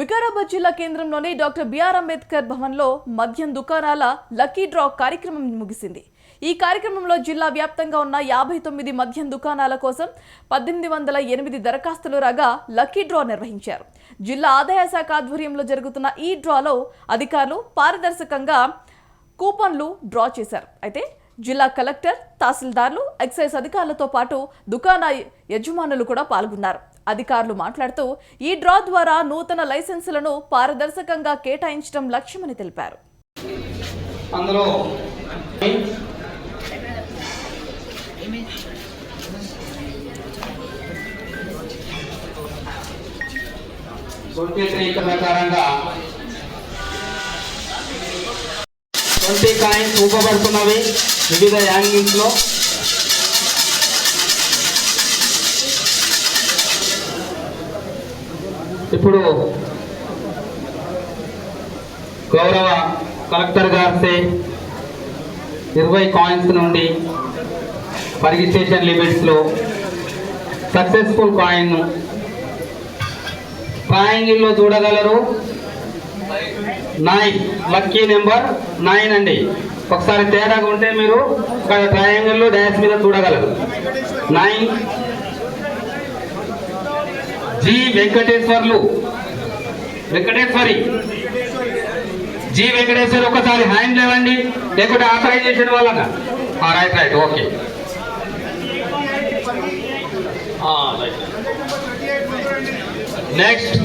వికారాబాద్ జిల్లా కేంద్రంలోని doctor BR Ambedkar భవన్లో మద్యం దుకాణాల లక్కీ డ్రా కార్యక్రమం ముగిసింది. ఈ కార్యక్రమంలో జిల్లా వ్యాప్తంగా ఉన్న యాభై తొమ్మిది మద్యం దుకాణాల కోసం పద్దెనిమిది వందల ఎనిమిది దరఖాస్తులు రాగా లక్కీ డ్రా నిర్వహించారు. జిల్లా ఆదాయ శాఖ ఆధ్వర్యంలో జరుగుతున్న ఈ డ్రాలో అధికారులు పారదర్శకంగా కూపన్లు డ్రా చేశారు. అయితే జిల్లా కలెక్టర్ తహసీల్దార్లు ఎక్సైజ్ అధికారులతో పాటు దుకాణ యజమానులు కూడా పాల్గొన్నారు. అధికారులు మాట్లాడుతూ ఈ డ్రా ద్వారా నూతన లైసెన్సులను పారదర్శకంగా కేటాయించడం లక్ష్యమని తెలిపారు. అందులో ట్వంటీ ట్వంటీ కాయిన్స్ ఊపబడుతున్నవి వివిధ యాంగిల్స్ ఇప్పుడు గౌరవ కలెక్టర్ గారి ఇరవై కాయిన్స్ నుండి రిజిస్ట్రేషన్ లిమిట్స్లో సక్సెస్ఫుల్ కాయిన్ ట్రయాంగిల్లో చూడగలరు. నైన్ లక్కీ నెంబర్ నైన్ అండి. ఒకసారి తేడాగా ఉంటే మీరు ఇక్కడ ట్రయాంగిల్లో డ్యాష్ మీద చూడగలరు. Nine G Venkateshwarlu. Venkateshwari. G Venkateshwar ఒకసారి హ్యాండ్ లేవండి లేకుంటే ఆథరైజేషన్ వాళ్ళ రైట్ రైట్ ఓకే నెక్స్ట్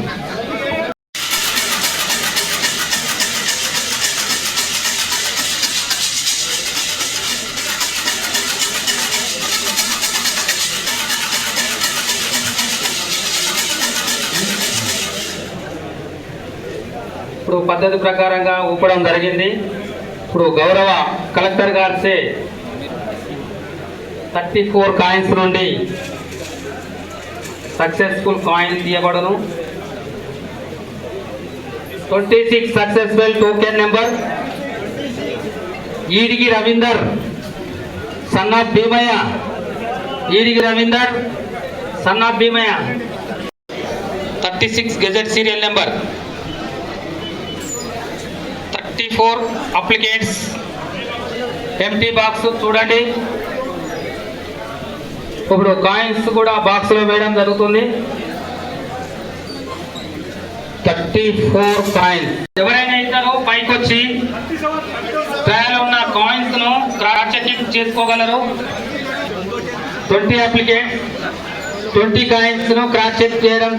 ఇప్పుడు పద్ధతి ప్రకారంగా ఊపడం జరిగింది. ఇప్పుడు గౌరవ కలెక్టర్ గారిచే థర్టీ ఫోర్ కాయిన్స్ నుండి successful coin తీయబడను. Twenty six successful token number. Edigi Ravinder son of Bheemaiah. Edigi Ravinder son of Bheemaiah. Thirty six gazette serial number. Sixty four applicants empty box చూడండి. ఇప్పుడు coins కూడా బాక్స్లో వేయడం జరుగుతుంది. Thirty four coins ఎవరైనా ఇద్దరు పైకి వచ్చి ట్రయల్ ఉన్న కాయిన్స్ను క్రాస్ చెకింగ్ చేసుకోగలరు? ట్వంటీ అప్లికేట్ ట్వంటీ కాయిన్స్ను క్రాస్ చెక్ చేయడం